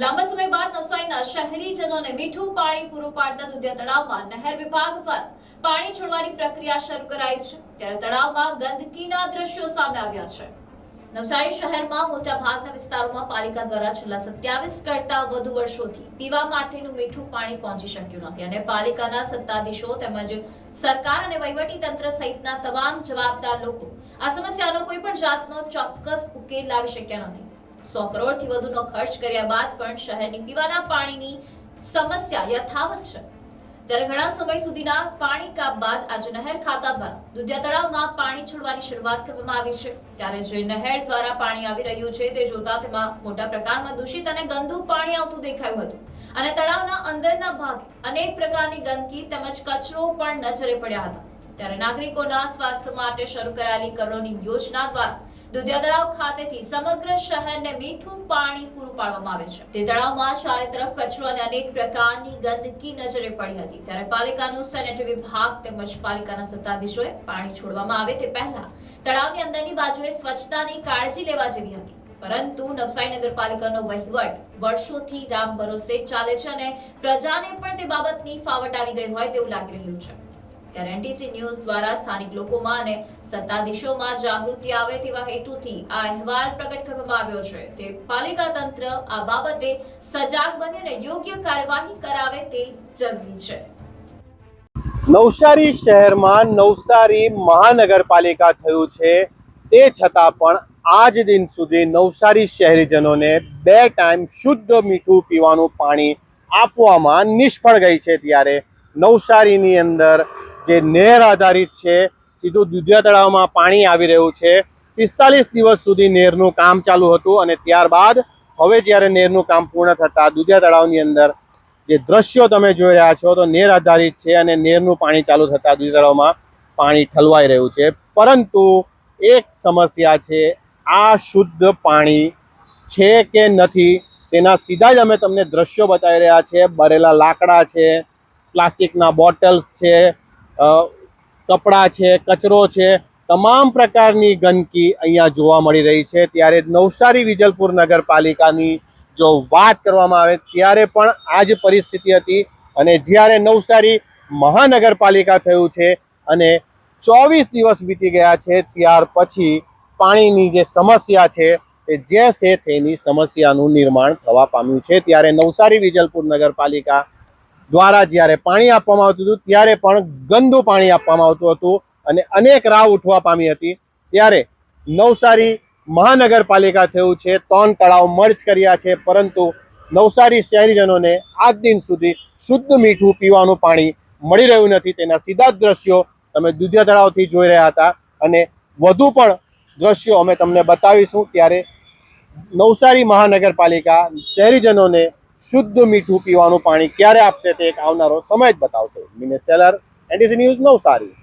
લાંબા સમય બાદ નવસારીના શહેરીજનોને મીઠું પાણી પૂરું પાડતા દુધિયા તળાવમાં નહેર વિભાગ દ્વારા પાણી છોડવાની પ્રક્રિયા શરૂ કરાઈ છે. ત્યારે તળાવમાં ગંદકીના દ્રશ્યો સામે આવ્યા છે. નવસારી શહેરમાં મોટા ભાગના વિસ્તારોમાં પાલિકા દ્વારા છેલ્લા સત્યાવીસ કરતા વધુ વર્ષોથી પીવા માટેનું મીઠું પાણી પહોંચી શક્યું નથી અને પાલિકાના સત્તાધીશો તેમજ સરકાર અને વહીવટી તંત્ર સહિતના તમામ જવાબદાર લોકો આ સમસ્યાનો કોઈ પણ જાતનો ચોક્કસ ઉકેલ લાવી શક્યા નથી. સો કરોડથી વધુનો ખર્ચ કર્યા બાદ પણ શહેરની પીવાના પાણીની સમસ્યા યથાવત છે. ત્યારે ઘણા સમય સુધીના પાણી કાપ બાદ આજે નહેર ખાતા દ્વારા દુધિયા તળાવમાં પાણી છોડવાની શરૂઆત કરવામાં આવી છે. ત્યારે જે નહેર દ્વારા પાણી આવી રહ્યું છે તે જોતા તેમાં મોટા પ્રકારમાં દૂષિત અને ગંદુ પાણી આવતું દેખાયું હતું. અને તળાવના અંદરના ભાગે અનેક પ્રકારની ગંદકી તેમજ કચરો પણ નજરે પડ્યા હતા. ત્યારે નાગરિકોના સ્વાસ્થ્ય માટે શરૂ કરાયેલી કરોડની યોજના દ્વારા દુધિયા તળાવ ખાતેથી સમગ્ર શહેરને મીઠું પાણી પૂરું પાડવામાં આવે છે. તે તળાવમાં ચારે તરફ કચરો અને અનેક પ્રકારની ગંદકી નજરે પડી હતી. ત્યારે પાલિકાનું સેનેટરી વિભાગ તેમજ પાલિકાના સત્તાધીશોએ પાણી છોડવામાં આવે તે પહેલા તળાવની અંદરની બાજુએ સ્વચ્છતાની કાળજી લેવા જેવી હતી. પરંતુ નવસારી નગરપાલિકાનો વહીવટ વર્ષોથી રામ ભરોસે ચાલે છે અને પ્રજાને પણ તે બાબતની ફાવટ આવી ગઈ હોય તેવું લાગી રહ્યું છે. ત્યારે એનટીસી ન્યૂઝ દ્વારા સ્થાનિક લોકોમાં અને સત્તાધીશોમાં જાગૃતિ આવે તેવા હેતુથી આ અહેવાલ પ્રગટ કરવામાં આવ્યો છે. તે પાલિકા તંત્ર આ બાબતે સજાગ બને અને યોગ્ય કાર્યવાહી કરાવે તે જરૂરી છે. નવસારી શહેરમાં નવસારી મહાનગરપાલિકા થયું છે. તે છતાં પણ આજ દિન સુધી નવસારી શહેરીજનોને બે ટાઈમ શુદ્ધ મીઠું પીવાનું પાણી આપવામાં નિષ્ફળ ગઈ છે. ત્યારે નવસારીની અંદર જે નેર આધારિત છે, સીધું દુધિયા તળાવમાં પાણી આવી રહ્યું છે. પિસ્તાલીસ દિવસ સુધી નેરનું કામ ચાલુ હતું અને ત્યારબાદ હવે જ્યારે નેરનું કામ પૂર્ણ થતાં દુધિયા તળાવની અંદર જે દ્રશ્યો તમે જોઈ રહ્યા છો, તો નેર આધારિત છે અને નેરનું પાણી ચાલુ થતાં દુધિયા તળાવમાં પાણી ઠલવાઈ રહ્યું છે. પરંતુ એક સમસ્યા છે, આ શુદ્ધ પાણી છે કે નથી તેના સીધા જ અમે તમને દ્રશ્યો બતાવી રહ્યા છે. બરેલા લાકડા છે, પ્લાસ્ટિકના બોટલ્સ છે કપડાં છે, કચરો છે, તમામ પ્રકારની ગંદકી અહીંયા જોવા મળી રહી છે. ત્યારે નવસારી વિજલપુર નગરપાલિકાની જો વાત કરવામાં આવે ત્યારે પણ આ જ પરિસ્થિતિ હતી અને જ્યારે નવસારી મહાનગરપાલિકા થયું છે અને ચોવીસ દિવસ વીતી ગયા છે, ત્યાર પછી પાણીની જે સમસ્યા છે એ જે છે તેની સમસ્યાનું નિર્માણ થવા પામ્યું છે. ત્યારે નવસારી વિજલપુર નગરપાલિકા દ્વારા જ્યારે પાણી આપવામાં આવતું હતું, ત્યારે પણ ગંદુ પાણી આપવામાં આવતું હતું અને અનેક રાવ ઉઠવા પામી હતી. ત્યારે નવસારી મહાનગરપાલિકા થયું છે, ત્રણ તળાવ મર્જ કર્યા છે, પરંતુ નવસારી શહેરીજનોને આજ દિન સુધી શુદ્ધ મીઠું પીવાનું પાણી મળી રહ્યું નથી. તેના સીધા દ્રશ્યો તમે દુધિયા તળાવથી જોઈ રહ્યા હતા અને વધુ પણ દ્રશ્યો અમે તમને બતાવીશું. ત્યારે નવસારી મહાનગરપાલિકા શહેરીજનોને શુદ્ધ મીઠું પીવાનું પાણી ક્યારે આપશે તે એક આવનારો સમય જ બતાવશે. મિનેસ્ટેલર ટેલર, એનડીસી ન્યૂઝ નવસારી.